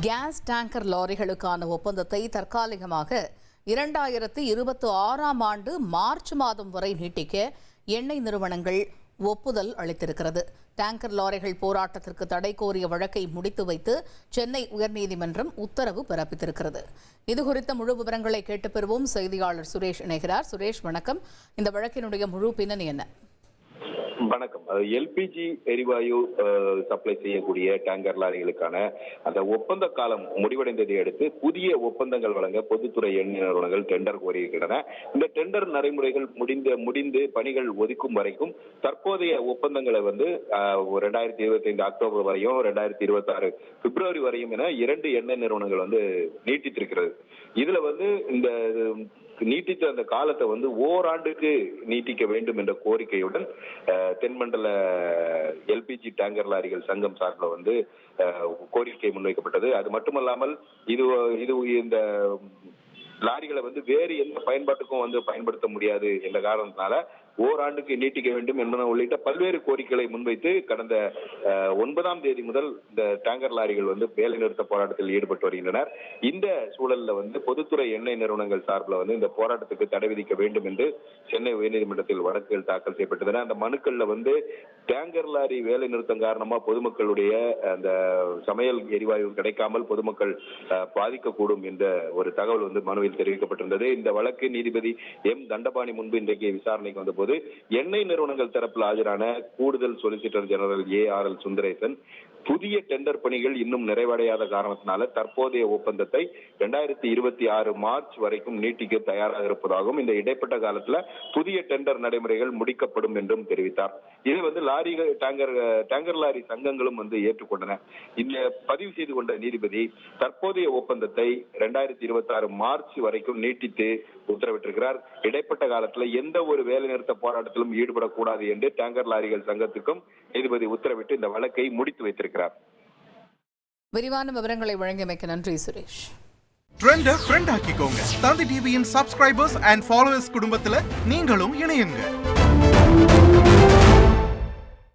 Case tanker லாரிகளுக்கான ஒப்பந்தத்தை தற்காலிகமாக இரண்டாயிரத்து இருபத்தி ஆறாம் ஆண்டு மார்ச் மாதம் வரை நீட்டிக்க எண்ணெய் நிறுவனங்கள் ஒப்புதல் அளித்திருக்கிறது. டேங்கர் லாரிகள் போராட்டத்திற்கு தடை கோரிய வழக்கை முடித்து வைத்து சென்னை உயர்நீதிமன்றம் உத்தரவு பிறப்பித்திருக்கிறது. இதுகுறித்த முழு விவரங்களை கேட்டு பெறுவோம் செய்தியாளர் சுரேஷ் இணைகிறார். சுரேஷ் வணக்கம். இந்த வழக்கினுடைய முழு பின்னணி என்ன? வணக்கம். எல்பிஜி எரிவாயு சப்ளை செய்யக்கூடிய டேங்கர் லாரிகளுக்கான அந்த ஒப்பந்த காலம் முடிவடைந்ததை அடுத்து புதிய ஒப்பந்தங்கள் வழங்க பொதுத்துறை எண்ணெய் நிறுவனங்கள் டெண்டர் கோரியிருக்கின்றன. இந்த டெண்டர் நடைமுறைகள் முடிந்த முடிந்து பணிகள் ஒதுக்கும் வரைக்கும் தற்போதைய ஒப்பந்தங்களை வந்து ரெண்டாயிரத்தி இருபத்தி ஐந்து அக்டோபர் வரையும் ரெண்டாயிரத்தி இருபத்தி ஆறு பிப்ரவரி வரையும் என இரண்டு எண்ணெய் நிறுவனங்கள் வந்து நீட்டித்திருக்கிறது. இதுல வந்து இந்த நீட்டித்த அந்த காலத்தை வந்து ஓராண்டுக்கு நீட்டிக்க வேண்டும் என்ற கோரிக்கையுடன் தென்மண்டல எல்பிஜி டேங்கர் லாரிகள் சங்கம் சார்பில் வந்து கோரிக்கை முன்வைக்கப்பட்டது. அது மட்டுமல்லாமல் இது இது இந்த லாரிகளை வந்து வேறு எந்த பயன்பாட்டுக்கும் வந்து பயன்படுத்த முடியாது என்ற காரணத்தினால ஓராண்டுக்கு நீட்டிக்க வேண்டும் என்பன உள்ளிட்ட பல்வேறு கோரிக்கைகளை முன்வைத்து கடந்த ஒன்பதாம் தேதி முதல் இந்த டேங்கர் லாரிகள் வந்து வேலை நிறுத்த போராட்டத்தில் ஈடுபட்டு வருகின்றனர். இந்த சூழல்ல வந்து பொதுத்துறை எண்ணெய் நிறுவனங்கள் சார்பில் வந்து இந்த போராட்டத்துக்கு தடை விதிக்க வேண்டும் என்று சென்னை உயர்நீதிமன்றத்தில் வழக்குகள் தாக்கல் செய்யப்பட்டன அந்த மனுக்கள்ல வந்து டேங்கர் லாரி வேலை நிறுத்தம் காரணமா பொதுமக்களுடைய அந்த சமையல் எரிவாயு கிடைக்காமல் பொதுமக்கள் அஹ், பாதிக்கக்கூடும் என்ற ஒரு தகவல் வந்து மனுவில் தெரிவிக்கப்பட்டிருந்தது. இந்த வழக்கு நீதிபதி எம். தண்டபாணி முன்பு இன்றைக்கு விசாரணைக்கு வந்தபோது எண்ணெய் நிறுவனங்கள் தரப்பில் ஆஜரான கூடுதல் solicitor general A. R. L. Sundaresan புதிய டெண்டர் பணிகள் இன்னும் நிறைவடையாத காரணத்தினால தற்போதைய ஒப்பந்தத்தை இரண்டாயிரத்தி இருபத்தி ஆறு மார்ச் வரைக்கும் நீட்டிக்க தயாராக இருப்பதாகவும் இந்த இடைப்பட்ட காலத்துல புதிய டெண்டர் நடைமுறைகள் முடிக்கப்படும் என்றும் தெரிவித்தார். இதை வந்து லாரி டேங்கர் டேங்கர் லாரி சங்கங்களும் வந்து ஏற்றுக்கொண்டன. இந்த பதிவு செய்து கொண்ட நீதிபதி தற்போதைய ஒப்பந்தத்தை இரண்டாயிரத்தி இருபத்தி ஆறு மார்ச் மார்ச் வரைக்கும் நீட்டித்து உத்தரவிட்டிருக்கிறார். இடைப்பட்ட காலத்துல எந்த ஒரு வேலைநிறுத்த போராட்டத்திலும் ஈடுபடக்கூடாது என்று டேங்கர் லாரிகள் சங்கத்துக்கும் நீதிபதி உத்தரவிட்டு இந்த வழக்கை முடித்து வைத்திருக்கிறார். விரிவான விவரங்களை வழங்கியமைக்கு நன்றி சுரேஷ். ட்ரெண்ட ஃப்ரெண்ட் ஆக்கிக்கோங்க. தந்தி டிவியின் சப்ஸ்கிரைபர்ஸ் அண்ட் ஃபாலோவர்ஸ் குடும்பத்துல நீங்களும் இணையுங்க.